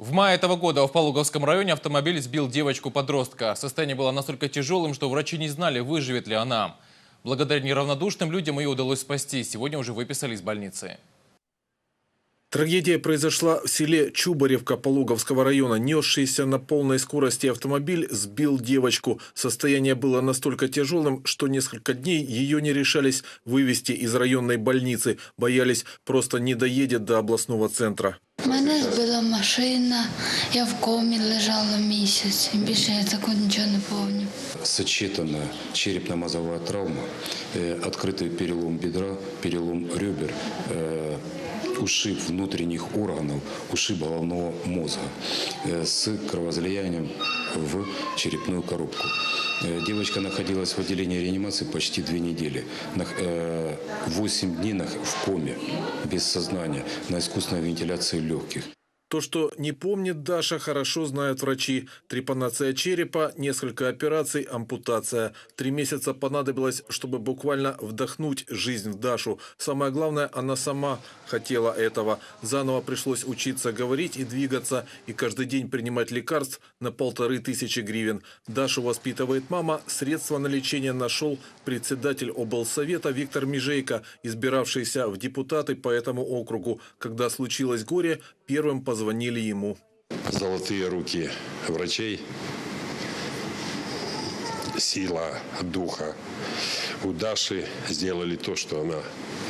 В мае этого года в Пологовском районе автомобиль сбил девочку-подростка. Состояние было настолько тяжелым, что врачи не знали, выживет ли она. Благодаря неравнодушным людям ее удалось спасти. Сегодня уже выписали из больницы. Трагедия произошла в селе Чубаревка Пологовского района. Несшийся на полной скорости автомобиль сбил девочку. Состояние было настолько тяжелым, что несколько дней ее не решались вывести из районной больницы. Боялись, просто не доедет до областного центра. Мене збила машина, я в комі лежала місяць. Більше я такого нічого не пам'ятаю. сочетанная черепно-мозговая травма, э, открытый перелом бедра, перелом ребер, э, ушиб внутренних органов, ушиб головного мозга э, с кровоизлиянием в черепную коробку. Э, Девочка находилась в отделении реанимации почти две недели. Э, Восемь дней в коме, без сознания, на искусственной вентиляции легких. То, что не помнит Даша, хорошо знают врачи. Трепанация черепа, несколько операций, ампутация. Три месяца понадобилось, чтобы буквально вдохнуть жизнь в Дашу. Самое главное, она сама хотела этого. Заново пришлось учиться говорить и двигаться, и каждый день принимать лекарств на полторы тысячи гривен. Дашу воспитывает мама. Средства на лечение нашел председатель облсовета Виктор Межейко, избиравшийся в депутаты по этому округу. Когда случилось горе, первым позвонили ему. золотые руки врачей, сила духа у Даши сделали то, что она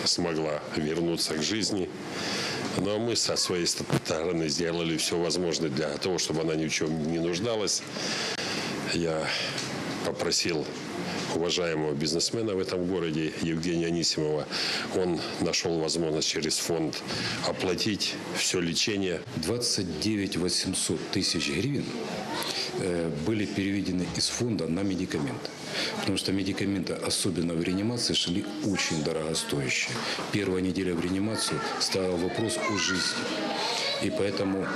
смогла вернуться к жизни. Но мы со своей стороны сделали все возможное для того, чтобы она ни в чем не нуждалась. Я попросил уважаемого бизнесмена в этом городе Евгения Анисимова. Он нашел возможность через фонд оплатить все лечение 29 800 тысяч гривен э, были переведены из фонда на медикаменты. Потому что медикаменты, особенно в реанимации, шли очень дорогостоящие. Первая неделя в реанимацию ставил вопрос о жизни. И поэтому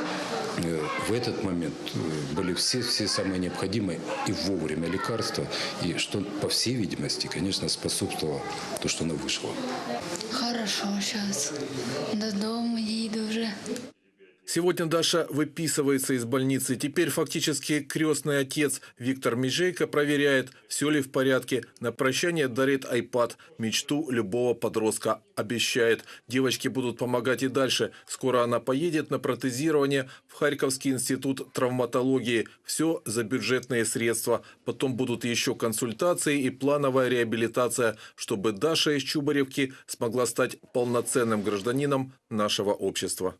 э, в этот момент э, были все, все самые необходимые и вовремя лекарства, и что, по всей видимости, конечно, способствовало то, что она вышла. Хорошо, зараз додому їду вже. Сегодня Даша выписывается из больницы. Теперь фактически крестный отец Виктор Межейко проверяет, все ли в порядке. На прощание дарит iPad, мечту любого подростка. Обещает, девочки будут помогать и дальше. Скоро она поедет на протезирование в Харьковский институт травматологии. Все за бюджетные средства. Потом будут еще консультации и плановая реабилитация, чтобы Даша из Чубаревки смогла стать полноценным гражданином нашего общества.